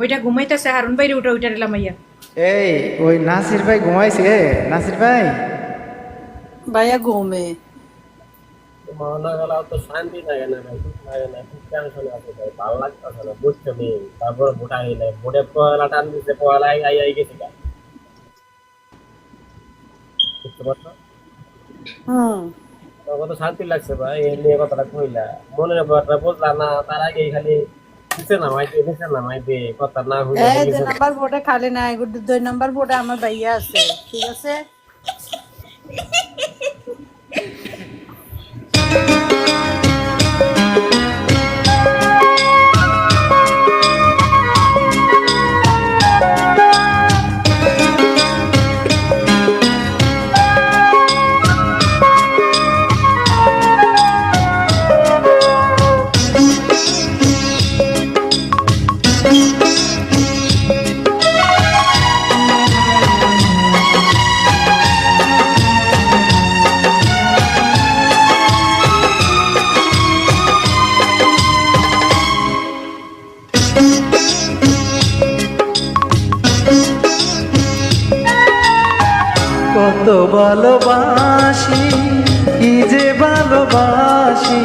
ওইটা ঘুমাইতেছে হারুন বাইরে উঠে ওইটা দিলাম আইয়া এই ওই নাসির ভাই ঘুমাইছে নাসির ভাই? ভাইয়া ঘুমে। মনে গেল তো শান্তি থাকে না ভাই লাগে না খুব টেনশন আছে ভাই ভালো লাগতেছে না বুঝতে নেই। তারপর ভোট আইলে ভোটে পয়লা টান দিচ্ছে পয়লা আই আই আই গেছে বুঝতে পারছ? হুম। তো শান্তি লাগছে ভাই এই নিয়ে কথাটা কইলা। মনের ব্যাপারটা বুঝলা না তার আগে খালি নাম্বার ভোটে খালি নাই দুই নাম্বার ভোটে আমার ভাইয়া আছে ঠিক আছে? কত ভালোবাসি, কি যে ভালোবাসি,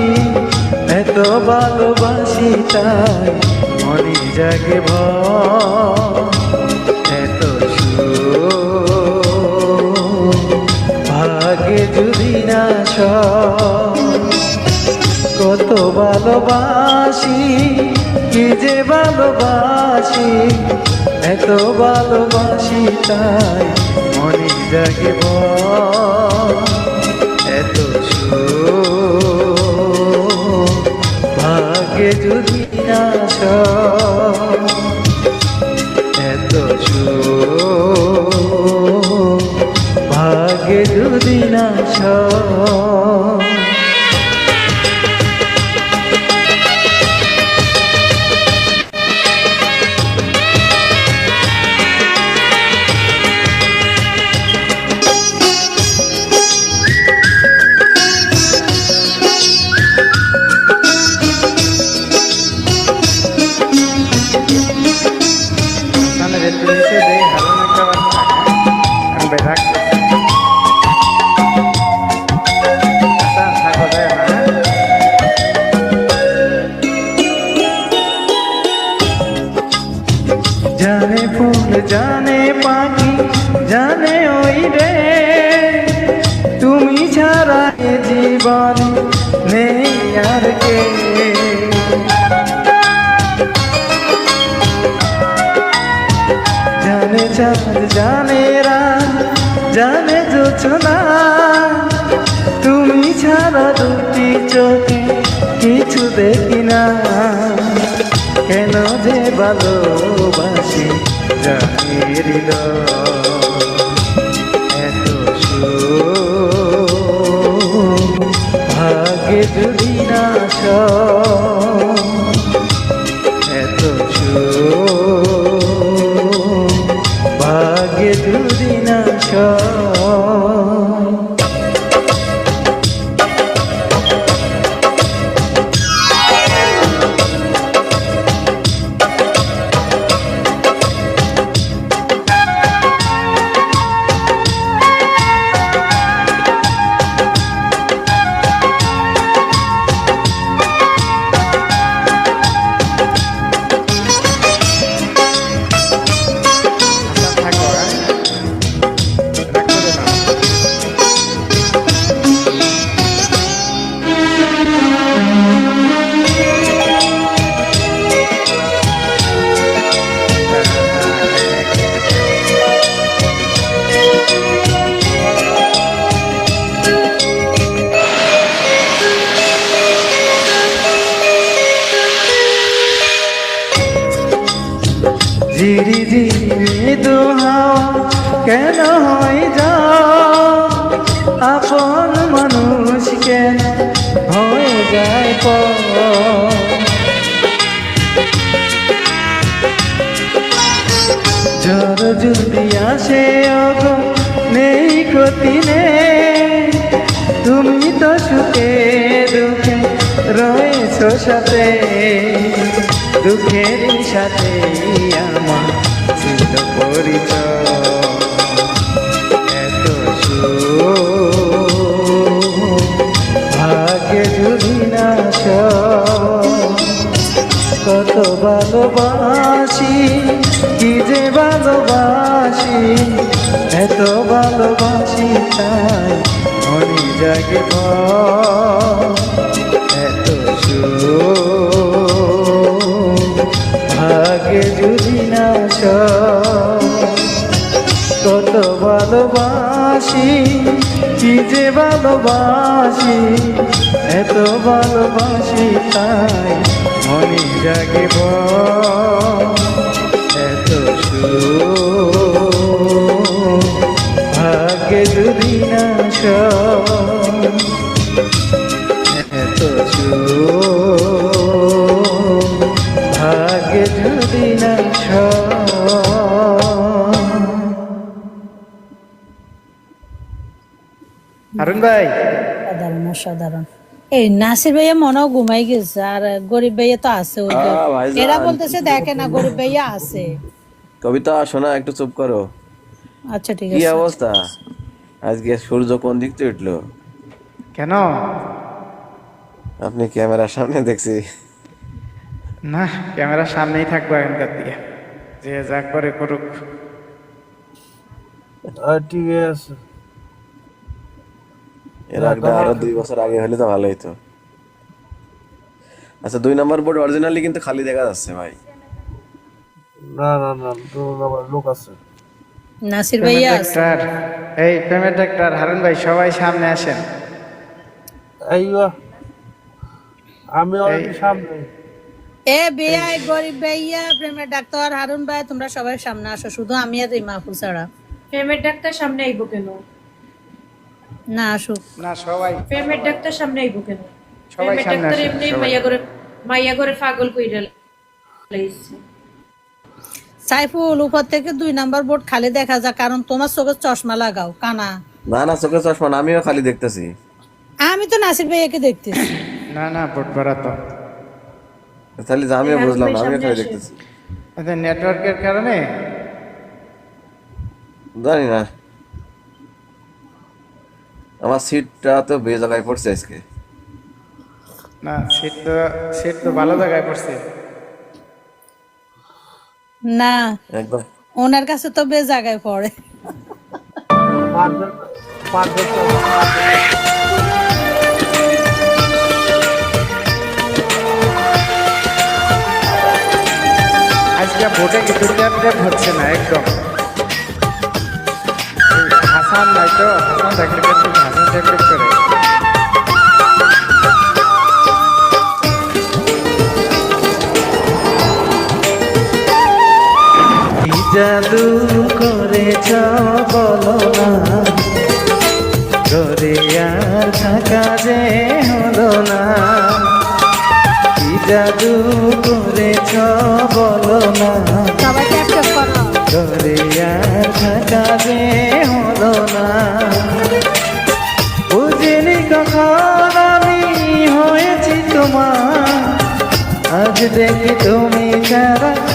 এত ভালোবাসি তাই মনে জাগে। এত ভাগে কত ভালোবাসি, কি যে ভালোবাসি, এত ভালোবাসি তাই মনে জাগে। এত ভাগ্যে যদি না জানে পাখি, জানে ওই রে। তুমি ছাড়া এ জীবন নেই আর কে। জানে চাঁদ, জানে রাত, জানে জোছনা। তুমি ছাড়া দুটি চোখে কিছু দেখি না। কেন যে ভালোবাসি জানিল এত ভাগ্যে যদি না যদি আসে অগো নেই, ক্ষতি নেই। তুমি তো সুখে দুঃখে রয়েছ সাথে। দুঃখের সাথে আমার ছিল পরিচয়। এত ভাগ্যে যদি না কত ভালোবাসি। যে ভালোবাসি, এত ভালোবাসি তাই মনে জাগে। এত ভাগ্যে যদি না কত ভালোবাসি, কি যে ভালোবাসি, এত ভালোবাসি তাই মনে জাগে ভাগ্যে যদি না এত ভাগ্যে যদি না হারুন ভাই সাধারণ অসাধারণ এই নাসির ভাইয়া মনেও ঘুমাই গেছে আর গরিব ভাইয়া তো আছে। এরা বলতেছে দেখে না গরিব ভাইয়া আছে কবিতা শোনা একটু চুপ করো। আচ্ছা ঠিক আছে। কি অবস্থা? আজকে সূর্য কোন দিক থেকে উঠল? কেন? আপনি ক্যামেরার সামনে দেখছি। না ক্যামেরার সামনেই থাকব এখনকার দিকে। যে যা করে করুক। ঠিক আছে। এর আগে আরও দুই বছর আগে হলে তো ভালো হতো আচ্ছা দুই নম্বর বোর্ড অরিজিনালি কিন্তু খালি দেখা যাচ্ছে ভাই। না না না লোক আছে। নাসির ভাইয়া ডাক্তার এই পেমেন্ট ডাক্তার হারুন ভাই সবাই সামনে আসেন। এইয়া আমি অলরেডি সামনে। এ বিয়াই গরিব ভাইয়া প্রেমের ডাক্তার হারুন ভাই তোমরা সবাই সামনে আসো। শুধু আমি আর এই মাহফুল ছাড়া। ফেমের ডাক্তার সামনে আইব কেন? না আসুক। না সবাই ফেমের ডাক্তার সামনে আইব কেন? সবাই সামনে ডাক্তার এমনি মাইয়া করে মাইয়া করে পাগল কইরা লাইছে। সাইফুল উপর থেকে দুই নাম্বার বোর্ড খালি দেখা যায় কারণ তোমার চোখে চশমা লাগাও কানা। না না চোখে চশমা না, আমিও খালি দেখতেছি। আমি তো নাসির ভাইয়াকে দেখতেছি। না না ভোট ভরা তো। তাহলে আমিও বুঝলাম না আমিও খালি দেখতেছি। ওদের নেটওয়ার্কের কারণে? জানি না। আমার সিটটা তো বে জায়গায় পড়ছে আজকে। না সিট তো সিট তো ভালো জায়গায় পড়ছে। না। একদম। ওনার কাছে তো বে জায়গায় পড়ে। আজকে ভোটে কিন্তু হচ্ছে না একদম। এই হাসান নাই তো হাসান কিন্তু হাসান ট্যাপ করে জাদু করেছ বলো না। ঘরে আর থাকা যে হলো না। কি জাদু করেছ বলো না। ঘরে আর থাকা যে হলো না। বুঝিনি কখন আমি হয়েছি তোমার। আজ দেখি তুমি ছাড়া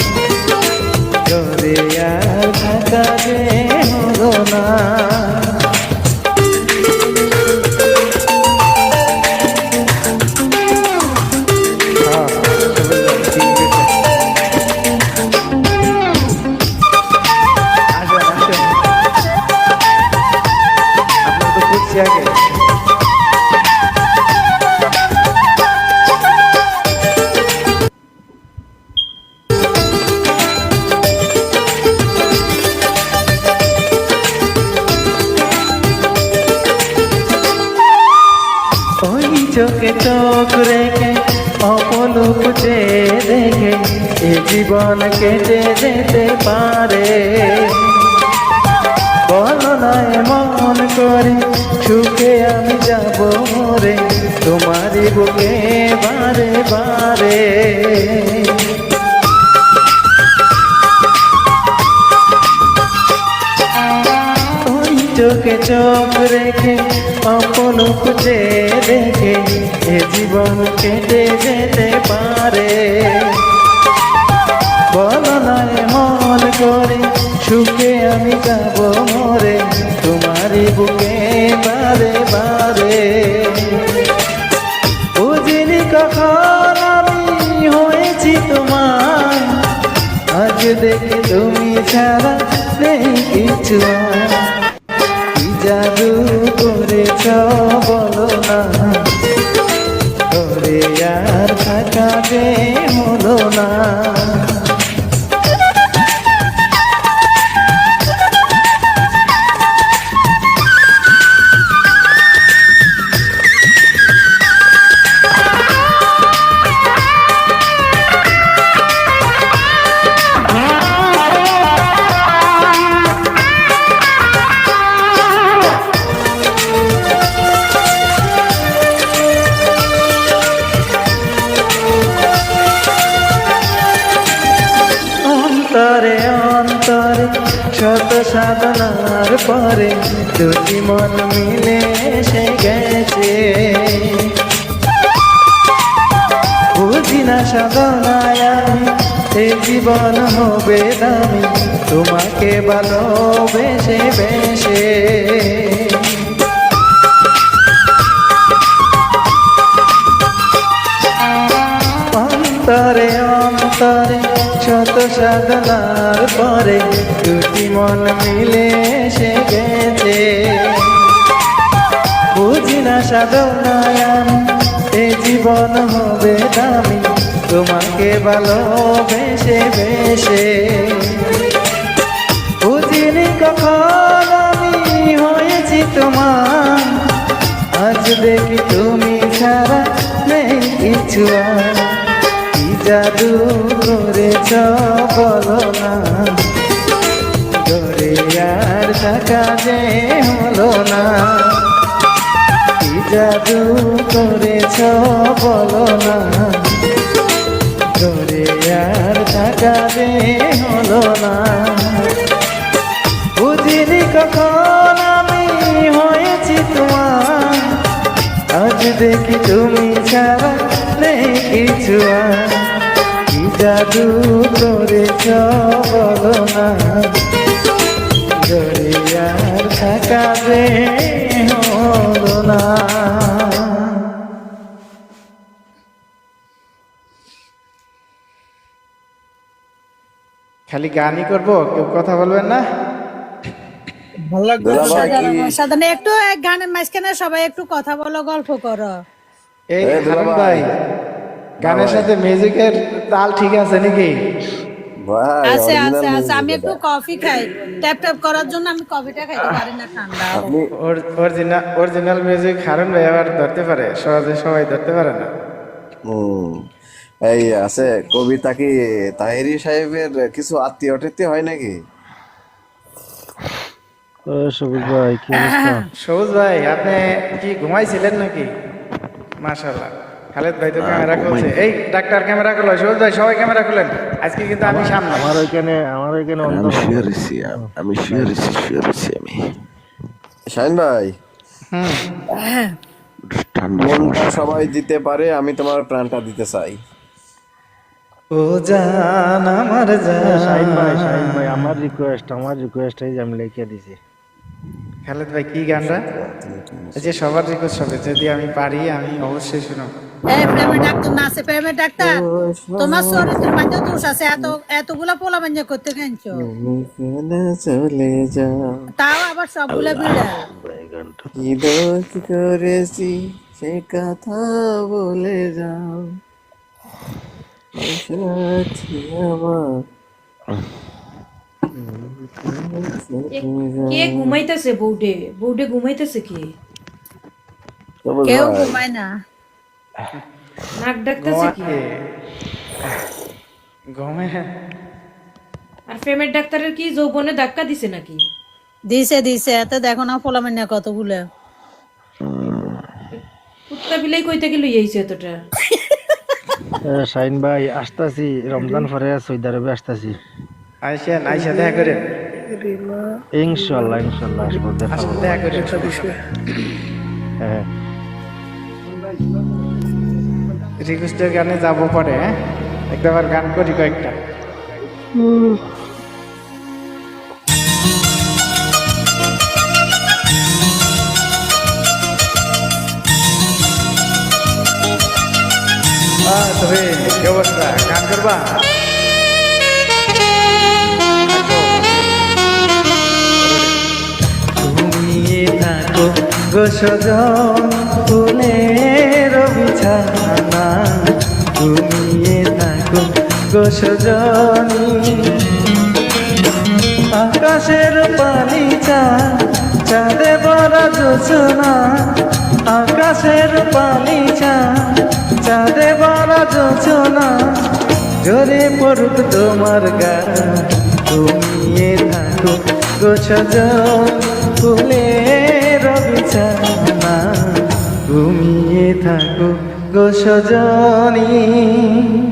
আগে। ওই চোখে চোখ রেখে, অপলুক যে দেখে, এ জীবন কেটে যেতে পারে। বলো না এমন করে সুখে আমি যাব মরে তোমারই বুকে বারে বারে। চোখে চোখ রেখে অপলুক যে দেখে, এ জীবন কেটে যেতে পারে। বলো না মন করে, সুখে আমি যাব মরে তোমারই বুকে বারে বারে। বুঝিনি কখন আমি হয়েছি তোমার আজ দেখে তুমি ছাড়া নেই কিছু। কি জাদু করেছ বলো না। করে আর থাকা যে হলো না। মন মিলে এসে গেছে। বুঝি না সাধনায় আমি, এ জীবন হবে দামি, তোমাকে ভালোবেসে বেসে অন্তরে অন্তরে শত সাধনার পরে দুটি মন মিলে এসে গেছে। বুঝি না সাধনায় এ জীবন হবে দামি, তোমাকে ভালোবেসে বেসে বুঝিনি কখন আমি হয়েছি তোমার, আজ দেখি তুমি ছাড়া নেই কিছু আর। জাদু করেছ বলো না। ধরে আর থাকা যে হলো না। কি জাদু করেছ বলো না। ধরে আর থাকা যে হলো না। বুঝিনি কখন আমি হয়েছি তোমার। আজ দেখি তুমি ছাড়া নেই কিছু আর। জাদু করেছ বলো না দরিয়ার থাকা যে হলো না খালি গানই করব কেউ কথা বলবেন না? ভালো লাগবে একটু এক গানের মাঝখানে সবাই একটু কথা বলো গল্প করো। এই ভাই। গানের সাথে মিউজিকের তাল ঠিক আছে নাকি? আছে আছে আছে আমি একটু কফি খাই। ট্যাপ ট্যাপ করার জন্য আমি কফিটা খাইতে পারি না ঠান্ডা। আপনি অরিজিনাল অরিজিনাল মিউজিক হারুন ভাই আবার ধরতে পারে। সহজে সবাই ধরতে পারে না। হুম। এই আছে কবিতা কি তাহেরি সাহেবের কিছু আত্মীয় টাত্মীয় হয় নাকি? ও, সবুজ ভাই কি সবুজ ভাই আপনি কি ঘুমাইছিলেন নাকি? মাশাল্লাহ খালেদ ভাই তো ক্যামেরা খুলছে। এই ডাক্তার ক্যামেরা খুলো সবুজ ভাই সবাই ক্যামেরা খুলেন। আজকে কিন্তু আমি সামনে। আমার ওইখানে আমার ওইখানে আমি শুয়ে রয়েছি আমি শুয়ে রয়েছি শুয়ে রয়েছি আমি। শাহিন ভাই। মনটা সবাই দিতে পারে আমি তোমার প্রাণটা দিতে চাই। ও জান আমার শাহিন ভাই জান। শাহিন ভাই আমার রিকোয়েস্ট আমার রিকোয়েস্ট এই যে আমি লিখে দিছি। খালেদ ভাই কি গানটা? এই যে সবার রিকোয়েস্ট হবে যদি আমি পারি আমি অবশ্যই শুনো। এই প্রেমের ডাক্তার না আছে প্রেমের ডাক্তার। তোমার শরীরের মধ্যে দোষ আছে এত এতগুলা পোলা বাঞ্জা করতে কেনছো চলে যাও। তাও আবার সবগুলা বিড়াল। কি দোষ করেছি সে কথা বলে যাও। কে ঘুমাইতেছে বউডে বউডে ঘুমাইতেছে কে? কেউ ঘুমায় না। নাক ডাকতেছে কি? ঘুমে। আর ফেমের ডাক্তারের কি যৌবনে ধাক্কা দিছে নাকি? দিছে দিছে। এতে দেখো না ফলামেন্যা কতগুলো। কুত্তা বিলাই কইতে কি লই আইছে এতটা। শাহিন ভাই আসতাছি। রমজান পরে সৌদি আরবে আসতাছি। আইসেন আইসা দেখা করেন। ইনশাল্লাহ ইনশাল্লাহ আসব দেখা। দেখা করেন। হ্যাঁ। রিকোয়েস্টের গানে যাব পরে হ্যাঁ একবার গান করি কয়েকটা। আহ, তবে কি অবস্থা গান করবা ঘুমিয়ে থাকো গো সজন ফুলের বিছানা গো সজনী। আকাশের পানি চা, চাঁদে বড় যোচনা আকাশের পানি চা, চাঁদে বড় যোচনা জোরে পড়ুক তোমার গা ঘুমিয়ে থাকো গোছজ ফুলের বিছানা ঘুমিয়ে থাকো মুখের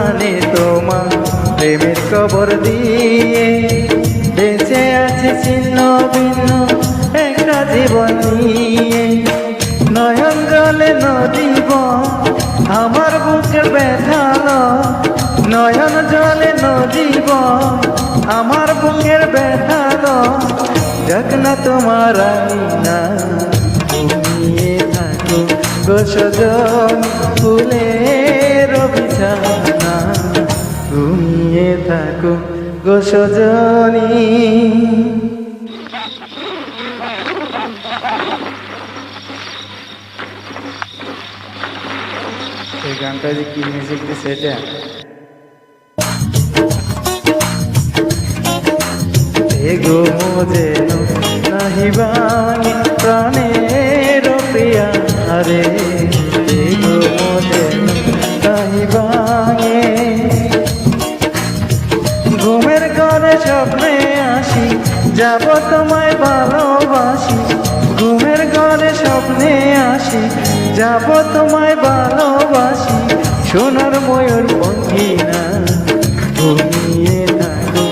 গোরস্থানে তোমার প্রেমের খবর দিয়ে। বেঁচে আছে ছিন্ন ভিন্ন একটা জীবন নিয়ে। নয়ন জলে নদীব আমার বুকের ব্যথালো নয়ন জলে নদীব আমার বুকের ব্যথালো যাক না তোমার না ফুলের বিছানা ঘুমিয়ে থাকো গোসজনী এই গানটা যে কি মিউজিক দিছে এটা? এগো মোজে নাহিবানি প্রাণের প্রিয়া রে যাব তোমায় ভালোবাসি, ঘুমের ঘরে স্বপ্নে আসি যাব তোমায় ভালোবাসি, সোনার ময়ূর পঙ্খিনা ঘুমিয়ে থাকো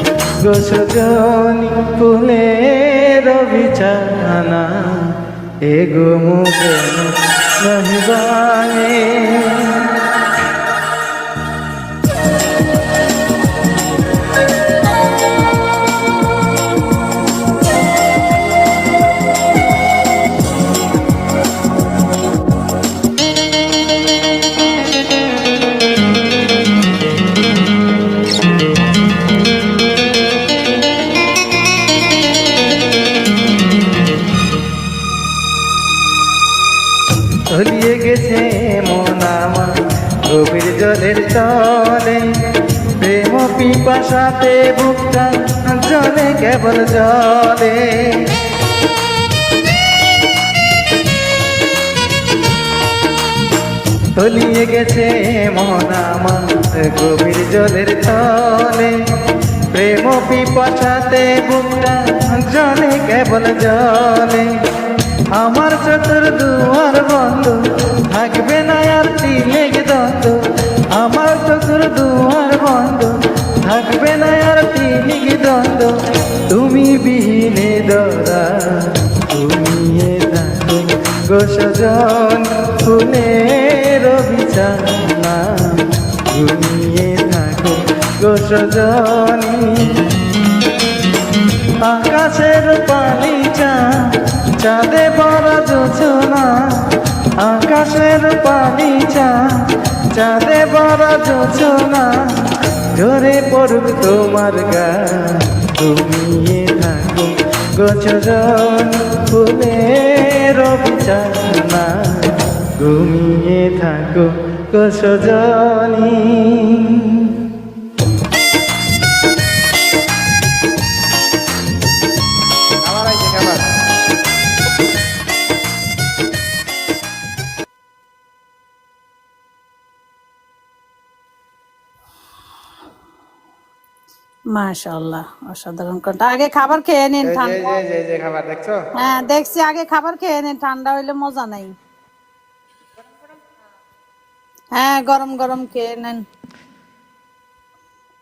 গোসজনি ফুলের বিছানা। এগো মুখে নহিবানে তলিয়ে গেছে মন আমার। গভীর জলের তলে প্রেম পিপাসাতে বুকটা জলে কেবল জলে। তলিয়ে গেছে মন আমার। গভীর জলের তলে প্রেম পিপাসাতে বুকটা জলে কেবল জলে। আমার চতুর দুয়ার বন্ধ। থাকবে না আর তিলেক দ্বন্দ্ব। আমার চতুর দুয়ার বন্ধ। থাকবে না আর তিলেক দ্বন্দ্ব। তুমি বিহীনে দরা, তুমি থাকো গো সজন ফুলের বিছানা ঘুমিয়ে থাকো গো সজনী আকাশের পালিচা চাঁদে পড়া যোজনা, আকাশের পালিচা চাঁদে পড়া যোজনা, ধরে পড়ুক তোমার গা ঘুমিয়ে থাকো গোচজন ফুলের বিছানা ঘুমিয়ে থাকো গোসজনী মাশাআল্লাহ অসাধারণ আগে খাবার খেয়ে নিন ঠান্ডা এই যে খাবার দেখছ? হ্যাঁ দেখছি আগে খাবার খেয়ে নিন ঠান্ডা হইলে মজা নাই। হ্যাঁ গরম গরম খেয়ে নেন।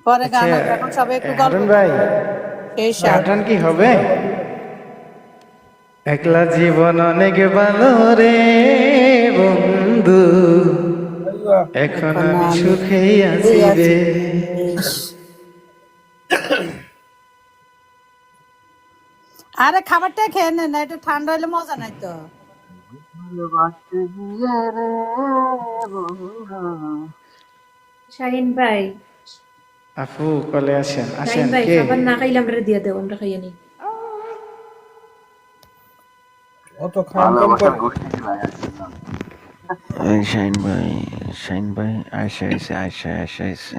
পরে গান এখন সবাই একটু গল্প ভাই সাথ কি হবে? একলা জীবন অনেক ভালো রে বন্ধু। এখন আমি সুখেই আছি রে। আরে খাবারটা খেয়ে নেন না এটা ঠান্ডা হলে মজা নাই তো। শাহিন ভাই। আপু কলে আসেন শাহিন আসেন ভাই খাবার না খাইলে আমরা দিয়ে দেবো আমরা খাইয়ে নি। অত খাম কম করে। শাইন ভাই শাইন ভাই আয়সা আইসে আয়সা আয়সা আইসে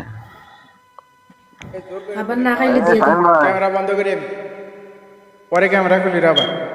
খাবার না খাইলে দিয়ে দেবো। ক্যামেরা বন্ধ করি পরে ক্যামেরা খুলি আবার